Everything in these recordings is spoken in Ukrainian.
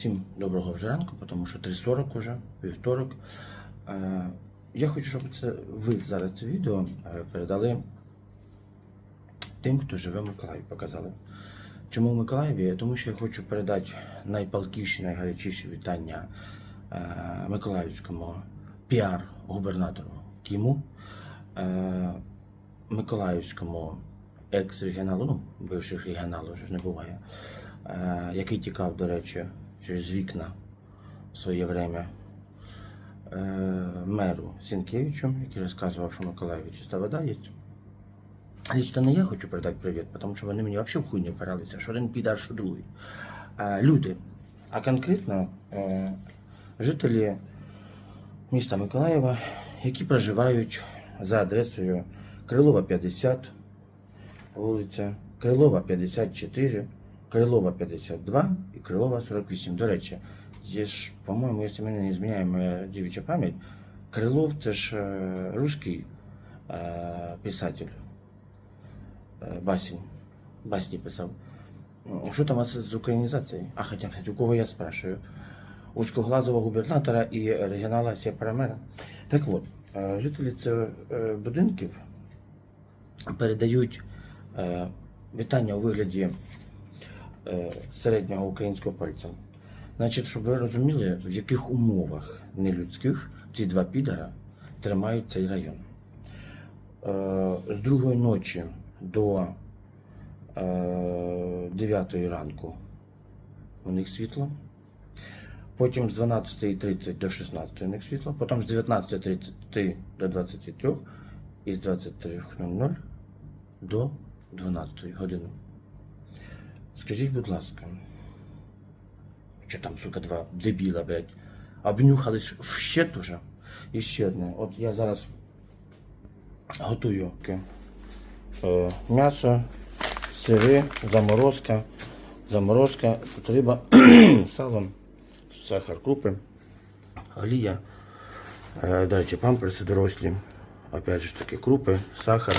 Всім доброго вже ранку, тому що 3.40 уже, вівторок. Е, Я хочу, щоб це ви зараз це відео е, передали тим, хто живе в Миколаєві, показали. Чому в Миколаєві? Тому що я хочу передати найпалкіші, найгарячіші вітання е, Миколаївському піар-губернатору Кіму, Миколаївському екс-регіоналу, ну, бивших регіоналів вже не буває, який тікав, до речі, через вікна в своє время е, меру Сінкевичу, який розказував, що в Миколаєві чиста вода є. Лично не я хочу передати привіт, тому що вони мені взагалі в хуй не що один підар, що другий. Е, люди, а конкретно е, жителі міста Миколаєва, які проживають за адресою Крилова 50, вулиця Крилова 54, Крилова 52 і Крилова 48. До речі, є ж, по-моєму, якщо мене не зміняє моя дівча пам'ять, Крилов це ж е, русський е, писатель. Е, Басень. Басні писав. Що там у вас з українізацією? А хоча, кстати, у кого я спрашиваю? Узкоглазого губернатора і регіонала Сєпарамера. Так от, е, жителі цих е, будинків передають е, вітання у вигляді е, середнього українського пальця. Значить, щоб ви розуміли, в яких умовах нелюдських ці два підара тримають цей район. Е, з другої ночі до е, 9 ранку у них світло. Потім з 12.30 до 16 у них світло, потім з 19.30 до 23 і з 23.00 до 12 години. Скажіть, будь ласка, що там, сука, два дебіла, блядь, обнюхались в щет уже? І ще одне. От я зараз готую е, м'ясо, сири, заморозка, заморозка, тут риба, сахар, крупи, олія, е, речі, памперси дорослі, опять же таки крупи, сахар,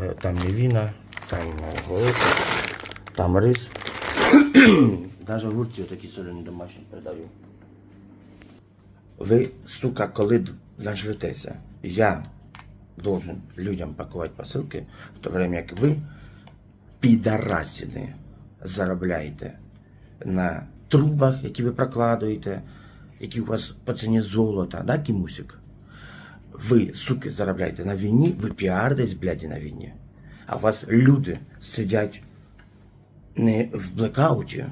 е, там мівіна, там горошок, там рис. Навіть огурці такі солені домашні передаю. Ви, сука, коли нажретеся, я должен людям пакувати посилки, в то время як ви, підарасіни, заробляєте на трубах, які ви прокладуєте, які у вас по ціні золота, да, Кімусик? Ви, суки, заробляєте на війні, ви піаритесь, бляді, на війні. А у вас люди сидять не в блекауті,